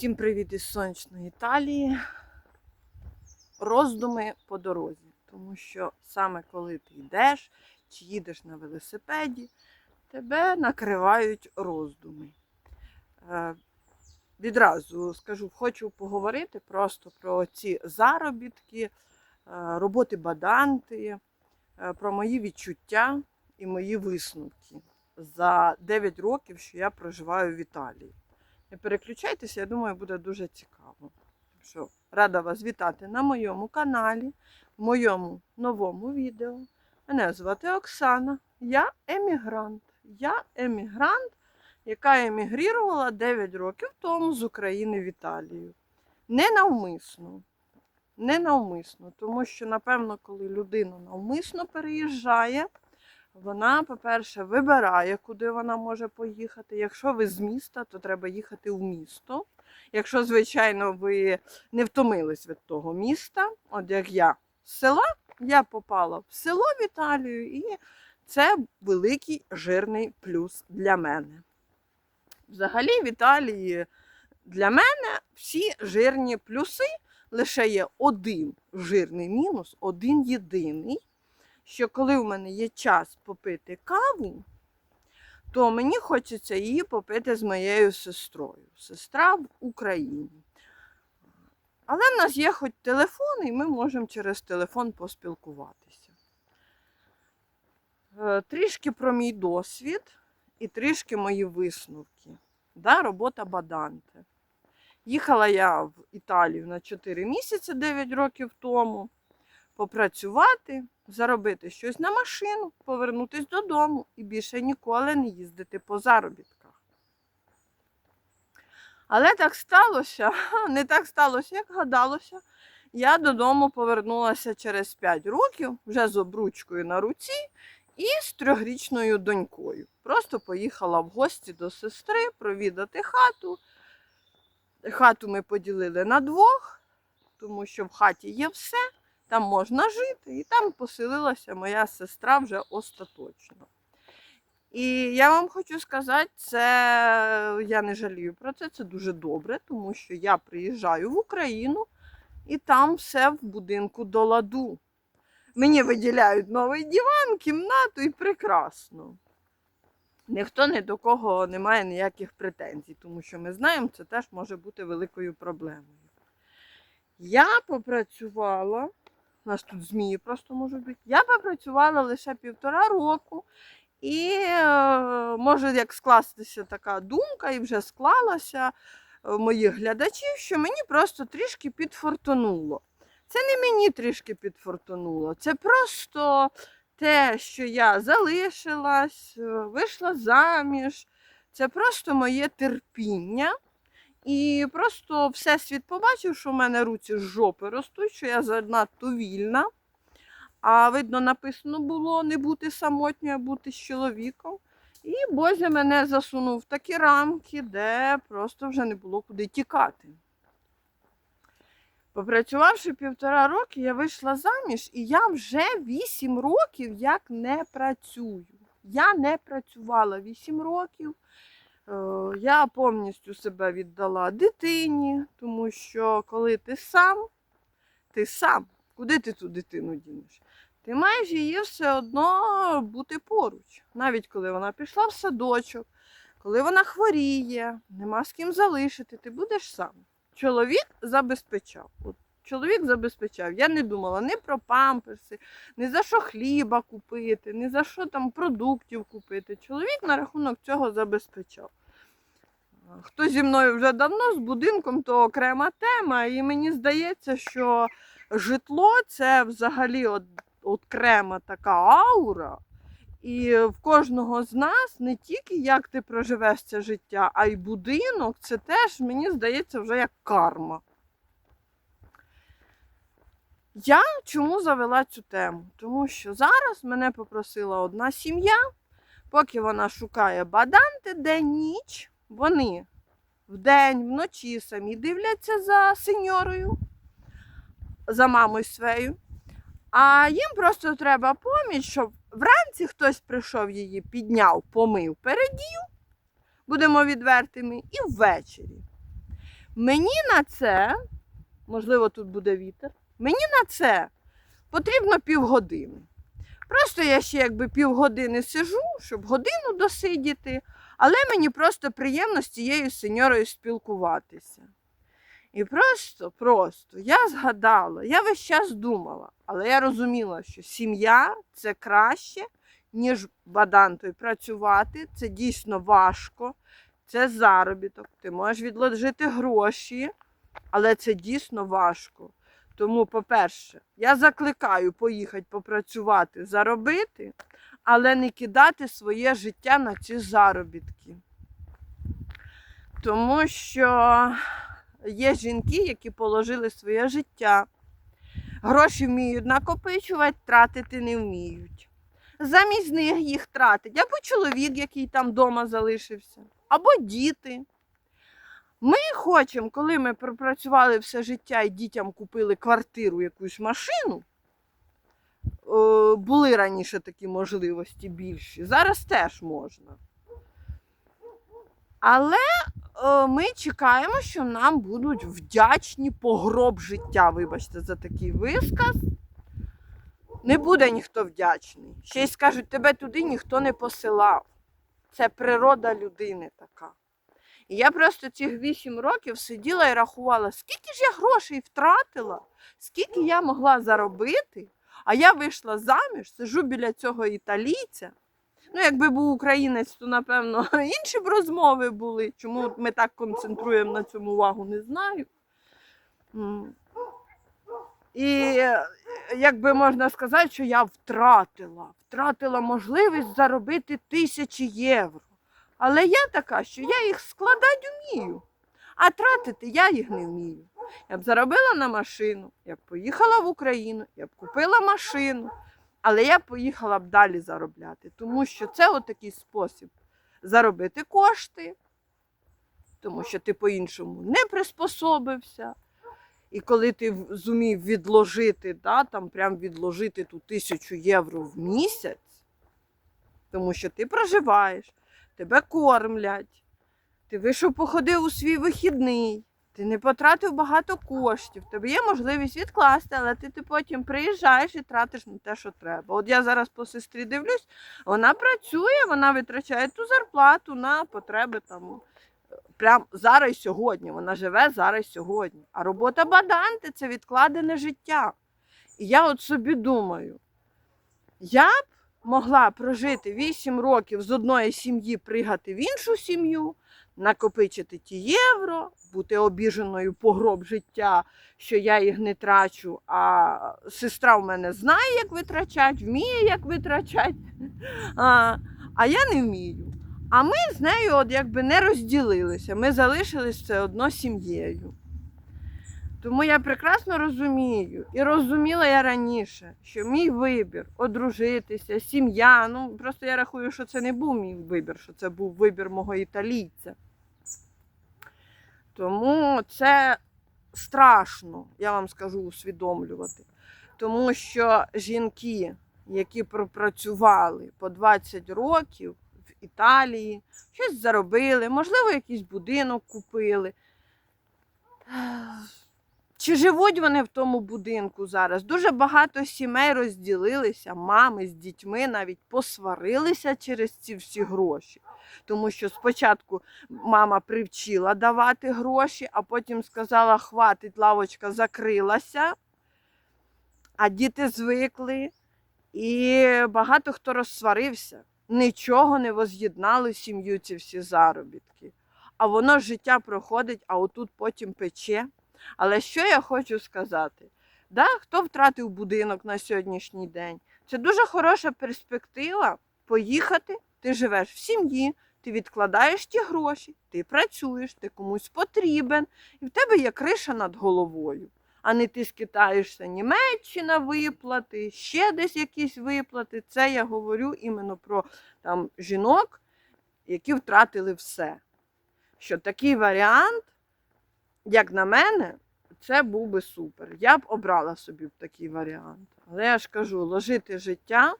Всім привіт із сонячної Італії. Роздуми по дорозі. Тому що саме коли ти йдеш чи їдеш на велосипеді, тебе накривають роздуми. Е, Відразу скажу, хочу поговорити просто про ці заробітки, е, роботи баданти, е, про мої відчуття і мої висновки за 9 років, що я проживаю в Італії. Не переключайтеся, я думаю, буде дуже цікаво. Що рада вас вітати на моєму каналі, в моєму новому відео. Мене звати Оксана, я емігрант. Я емігрант, яка емігрувала 9 років тому з України в Італію. Ненавмисно. Ненавмисно, тому що, напевно, коли людина навмисно переїжджає, вона, по-перше, вибирає, куди вона може поїхати. Якщо ви з міста, то треба їхати в місто. Якщо, звичайно, ви не втомились від того міста, от як я з села, я попала в село в Італію, і це великий жирний плюс для мене. Взагалі, в Італії для мене всі жирні плюси, лише є один жирний мінус, один єдиний що коли в мене є час попити каву, то мені хочеться її попити з моєю сестрою. Сестра в Україні. Але в нас є хоч телефон, і ми можемо через телефон поспілкуватися. Е, Трішки про мій досвід і трішки мої висновки. Да, робота Баданте. Їхала я в Італію на 4 місяці 9 років тому попрацювати, заробити щось на машину, повернутися додому і більше ніколи не їздити по заробітках. Але так сталося, не так сталося, як гадалося. Я додому повернулася через 5 років, вже з обручкою на руці і з трьохрічною донькою. Просто поїхала в гості до сестри провідати хату. Хату ми поділили на двох, тому що в хаті є все там можна жити, і там поселилася моя сестра вже остаточно. І я вам хочу сказати, це я не жалію про це, це дуже добре, тому що я приїжджаю в Україну і там все в будинку до ладу. Мені виділяють новий диван, кімнату і прекрасно. Ніхто ні до кого не має ніяких претензій, тому що ми знаємо, це теж може бути великою проблемою. Я попрацювала у нас тут змії просто можуть бути. Я попрацювала лише півтора року, і е, може як скластися така думка, і вже склалася моїх глядачів, що мені просто трішки підфортунуло. Це не мені трішки підфортунуло, це просто те, що я залишилась, е, вийшла заміж. Це просто моє терпіння. І просто всесвіт побачив, що в мене руці з жопи ростуть, що я занадто вільна. А видно, написано було не бути самотньою, а бути з чоловіком. І Бозя мене засунув в такі рамки, де просто вже не було куди тікати. Попрацювавши півтора роки, я вийшла заміж, і я вже вісім років як не працюю. Я не працювала вісім років. Е, Я повністю себе віддала дитині, тому що коли ти сам, ти сам, куди ти ту дитину дінеш? Ти маєш її все одно бути поруч. Навіть коли вона пішла в садочок, коли вона хворіє, нема з ким залишити, ти будеш сам. Чоловік забезпечав. От Чоловік забезпечав. Я не думала ні про памперси, ні за що хліба купити, ні за що там продуктів купити. Чоловік на рахунок цього забезпечав. Хто зі мною вже давно з будинком, то окрема тема. І мені здається, що житло це взагалі от, окрема така аура. І в кожного з нас не тільки як ти проживеш це життя, а й будинок це теж, мені здається, вже як карма. Я чому завела цю тему? Тому що зараз мене попросила одна сім'я, поки вона шукає баданти день-ніч, вони вдень, вночі самі дивляться за сеньорою, за мамою своєю. А їм просто треба поміч, щоб вранці хтось прийшов її, підняв, помив, передів, будемо відвертими, і ввечері. Мені на це, можливо, тут буде вітер, мені на це потрібно півгодини. Просто я ще якби півгодини сижу, щоб годину досидіти, але мені просто приємно з цією сеньорою спілкуватися. І просто, просто я згадала, я весь час думала, але я розуміла, що сім'я це краще, ніж бадантою працювати. Це дійсно важко, це заробіток. Ти можеш відложити гроші, але це дійсно важко. Тому, по-перше, я закликаю поїхати попрацювати, заробити, але не кидати своє життя на ці заробітки. Тому що є жінки, які положили своє життя. Гроші вміють накопичувати, тратити не вміють. Замість них їх тратить або чоловік, який там вдома залишився, або діти. Ми хочемо, коли ми пропрацювали все життя і дітям купили квартиру, якусь машину. Були раніше такі можливості більші, зараз теж можна. Але ми чекаємо, що нам будуть вдячні по гроб життя. Вибачте за такий висказ. Не буде ніхто вдячний. Ще й скажуть, тебе туди ніхто не посилав. Це природа людини така. І я просто цих 8 років сиділа і рахувала, скільки ж я грошей втратила, скільки я могла заробити, а я вийшла заміж, сижу біля цього італійця. Ну, якби був українець, то напевно інші б розмови були. Чому ми так концентруємо на цьому увагу, не знаю. І якби можна сказати, що я втратила, втратила можливість заробити тисячі євро. Але я така, що я їх складати вмію, а тратити я їх не вмію. Я б заробила на машину, я б поїхала в Україну, я б купила машину, але я б поїхала б далі заробляти, тому що це отакий спосіб заробити кошти, тому що ти по-іншому не приспособився. І коли ти зумів відложити, да, там прям відложити ту тисячу євро в місяць, тому що ти проживаєш, тебе кормлять, ти вийшов походив у свій вихідний, ти не потратив багато коштів, тебе є можливість відкласти, але ти, ти потім приїжджаєш і тратиш на те, що треба. От я зараз по сестрі дивлюсь, вона працює, вона витрачає ту зарплату на потреби там. Прям зараз і сьогодні. Вона живе зараз і сьогодні. А робота баданти це відкладене життя. І я от собі думаю, я б могла прожити 8 років з одної сім'ї, пригати в іншу сім'ю, накопичити ті євро, бути обіженою по гроб життя, що я їх не трачу. А сестра в мене знає, як витрачати, вміє, як витрачати. А, а я не вмію. А ми з нею от якби не розділилися. Ми залишились все одно сім'єю. Тому я прекрасно розумію, і розуміла я раніше, що мій вибір одружитися, сім'я. Ну просто я рахую, що це не був мій вибір, що це був вибір мого італійця. Тому це страшно, я вам скажу, усвідомлювати. Тому що жінки, які пропрацювали по 20 років в Італії, щось заробили, можливо, якийсь будинок купили. Чи живуть вони в тому будинку зараз? Дуже багато сімей розділилися, мами з дітьми навіть посварилися через ці всі гроші. Тому що спочатку мама привчила давати гроші, а потім сказала, хватить, лавочка закрилася, а діти звикли. І багато хто розсварився. Нічого не воз'єднало сім'ю ці всі заробітки. А воно життя проходить, а отут потім пече. Але що я хочу сказати? Да, хто втратив будинок на сьогоднішній день? Це дуже хороша перспектива поїхати. Ти живеш в сім'ї, ти відкладаєш ті гроші, ти працюєш, ти комусь потрібен, і в тебе є криша над головою. А не ти скитаєшся Німеччина виплати, ще десь якісь виплати. Це я говорю іменно про там, жінок, які втратили все. Що такий варіант, як на мене, це був би супер. Я б обрала собі такий варіант. Але я ж кажу, ложити життя,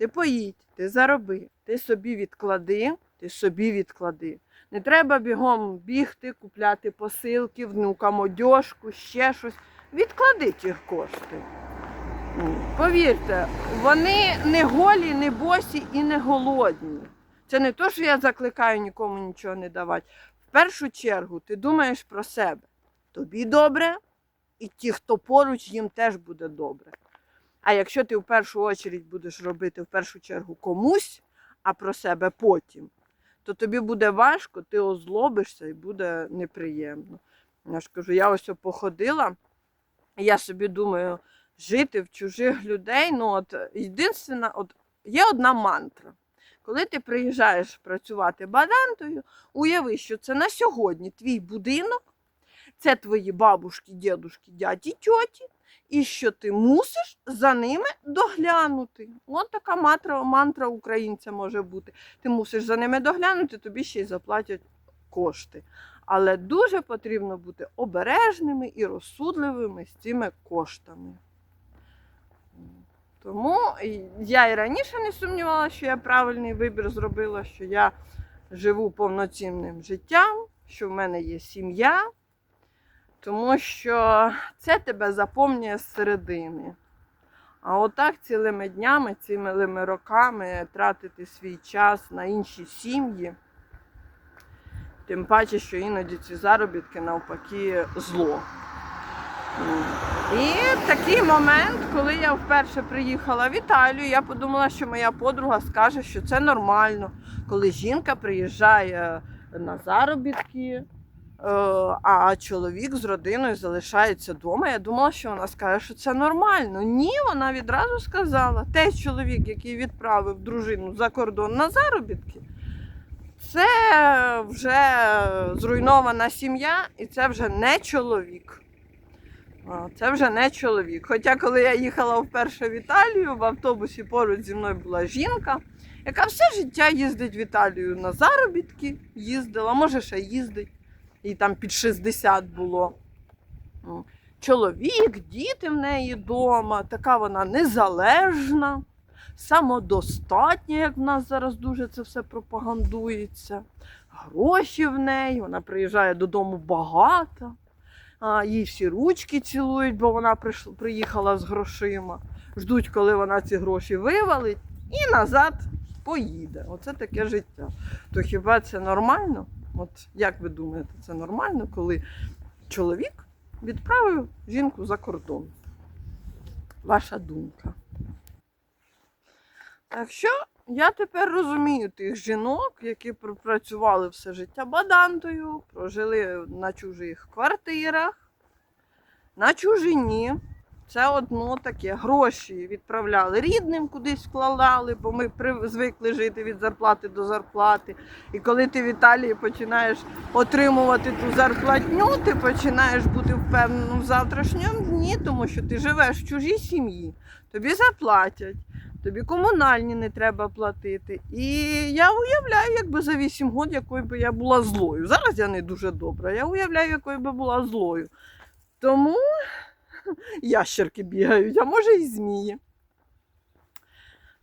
ти поїдь, ти зароби, ти собі відклади, ти собі відклади. Не треба бігом бігти, купляти посилки, внукам одежку, ще щось. Відклади ті кошти. Повірте, вони не голі, не босі і не голодні. Це не то, що я закликаю нікому нічого не давати. В першу чергу ти думаєш про себе. Тобі добре, і ті, хто поруч, їм теж буде добре. А якщо ти в першу чергу будеш робити в першу чергу комусь, а про себе потім, то тобі буде важко, ти озлобишся і буде неприємно. Я ж кажу, я ось походила, я собі думаю, жити в чужих людей, ну от єдинственна, от є одна мантра. Коли ти приїжджаєш працювати бадантою, уяви, що це на сьогодні твій будинок, це твої бабушки, дідушки, дяді, тьоті, і що ти мусиш за ними доглянути. От така мантра, мантра українця може бути. Ти мусиш за ними доглянути, тобі ще й заплатять кошти. Але дуже потрібно бути обережними і розсудливими з цими коштами. Тому я і раніше не сумнівалася, що я правильний вибір зробила, що я живу повноцінним життям, що в мене є сім'я, тому що це тебе заповнює зсередини. А отак цілими днями, цілими роками тратити свій час на інші сім'ї, тим паче, що іноді ці заробітки навпаки зло. І такий момент, коли я вперше приїхала в Італію, я подумала, що моя подруга скаже, що це нормально, коли жінка приїжджає на заробітки, а чоловік з родиною залишається вдома. Я думала, що вона скаже, що це нормально. Ні, вона відразу сказала, той чоловік, який відправив дружину за кордон на заробітки, це вже зруйнована сім'я, і це вже не чоловік. Це вже не чоловік. Хоча, коли я їхала вперше в Італію, в автобусі поруч зі мною була жінка, яка все життя їздить в Італію на заробітки, їздила, може ще їздить. Їй там під 60 було. Чоловік, діти в неї вдома, така вона незалежна, самодостатня, як в нас зараз дуже це все пропагандується. Гроші в неї, вона приїжджає додому багата їй всі ручки цілують, бо вона приїхала з грошима. Ждуть, коли вона ці гроші вивалить, і назад поїде. Оце таке життя. То хіба це нормально? От як ви думаєте, це нормально, коли чоловік відправив жінку за кордон? Ваша думка. Так що я тепер розумію тих жінок, які пропрацювали все життя бадантою, прожили на чужих квартирах, на чужині. Це одно таке. Гроші відправляли рідним, кудись вкладали, бо ми звикли жити від зарплати до зарплати. І коли ти в Італії починаєш отримувати ту зарплатню, ти починаєш бути впевненим в завтрашньому дні, тому що ти живеш в чужій сім'ї, тобі заплатять. Тобі комунальні не треба платити. І я уявляю, якби за 8 років, якою би я була злою. Зараз я не дуже добра. Я уявляю, якою би була злою. Тому ящерки бігають, а може і змії.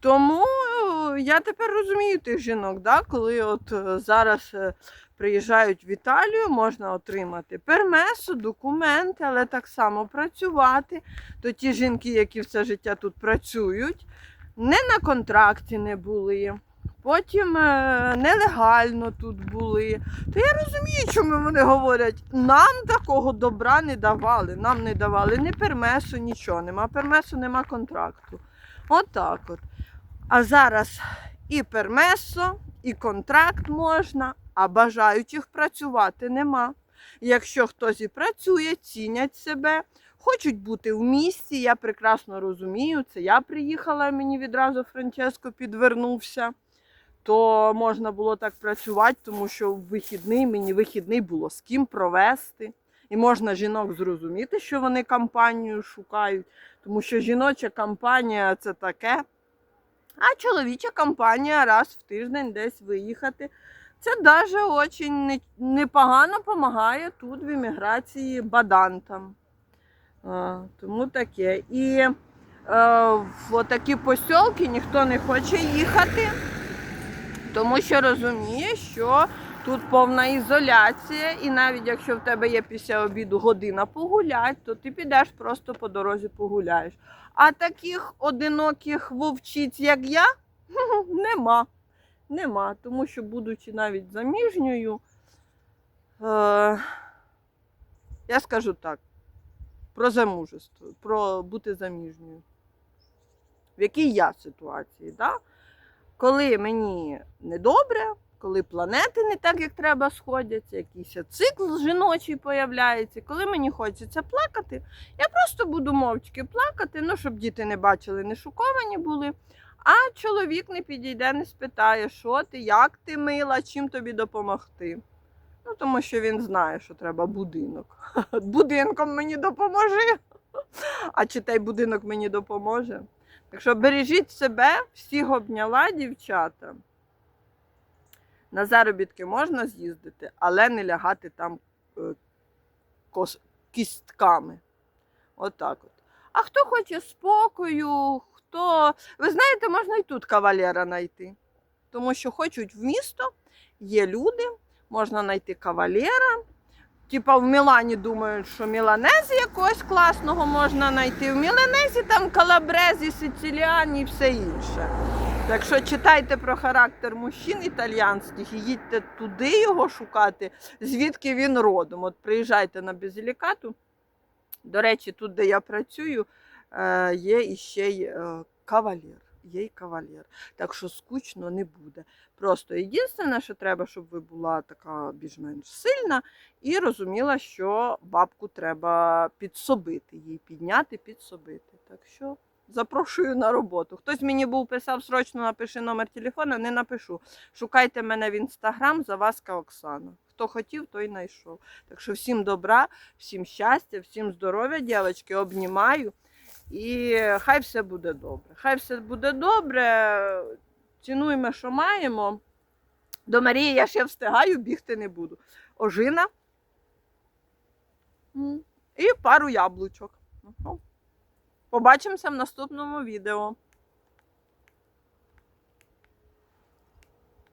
Тому е, я тепер розумію тих жінок, да? коли от е, зараз е, приїжджають в Італію, можна отримати пермесу, документи, але так само працювати. То ті жінки, які все життя тут працюють, не на контракті не були. Потім е, нелегально тут були. То я розумію, чому вони говорять, нам такого добра не давали, нам не давали ні пермесу, нічого. Нема пермесу, нема контракту. Отак от. А зараз і пермесо, і контракт можна, а бажаючих працювати нема. Якщо хтось і працює, цінять себе, хочуть бути в місті, я прекрасно розумію. Це я приїхала, мені відразу Франческо підвернувся. То можна було так працювати, тому що в вихідний мені вихідний було з ким провести. І можна жінок зрозуміти, що вони кампанію шукають, тому що жіноча кампанія це таке. А чоловіча кампанія раз в тиждень десь виїхати. Це навіть не- непогано допомагає тут в імміграції бадантам. Тому таке. І е, в такі посілки ніхто не хоче їхати, тому що розуміє, що Тут повна ізоляція, і навіть якщо в тебе є після обіду година погулять, то ти підеш просто по дорозі погуляєш. А таких одиноких вовчиць, як я, нема. Нема. Тому що, будучи навіть заміжньою, е- я скажу так, про замужество, про бути заміжньою. В якій я ситуації, да? Коли мені недобре, коли планети не так, як треба, сходяться, якийсь цикл жіночий появляється, коли мені хочеться плакати, я просто буду мовчки плакати, ну, щоб діти не бачили, не шоковані були. А чоловік не підійде, не спитає, що ти, як ти мила, чим тобі допомогти. Ну, тому що він знає, що треба будинок. Будинком мені допоможи. А чи той будинок мені допоможе? Так що бережіть себе, всіх обняла дівчата. На заробітки можна з'їздити, але не лягати там е, кос- кістками. Отак от. А хто хоче спокою, хто. Ви знаєте, можна і тут кавалера знайти. Тому що хочуть в місто, є люди, можна знайти кавалера. Типа в Мілані думають, що міланези якогось класного можна знайти. В Міланезі там калабрезі, сициліані і все інше. Так що читайте про характер мужчин італіянських і їдьте туди його шукати, звідки він родом. От приїжджайте на Базилікату. До речі, тут, де я працюю, е, є іще й е, кавалер. Є й кавалер. Так що скучно не буде. Просто єдине, що треба, щоб ви була така більш-менш сильна і розуміла, що бабку треба підсобити, їй підняти, підсобити. Так що запрошую на роботу. Хтось мені був писав, срочно напиши номер телефону, не напишу. Шукайте мене в інстаграм, Заваска Оксана. Хто хотів, той знайшов. Так що всім добра, всім щастя, всім здоров'я, дівчатки, обнімаю. І хай все буде добре. Хай все буде добре. Цінуємо, що маємо. До Марії я ще встигаю, бігти не буду. Ожина. І пару яблучок. Побачимося в наступному відео.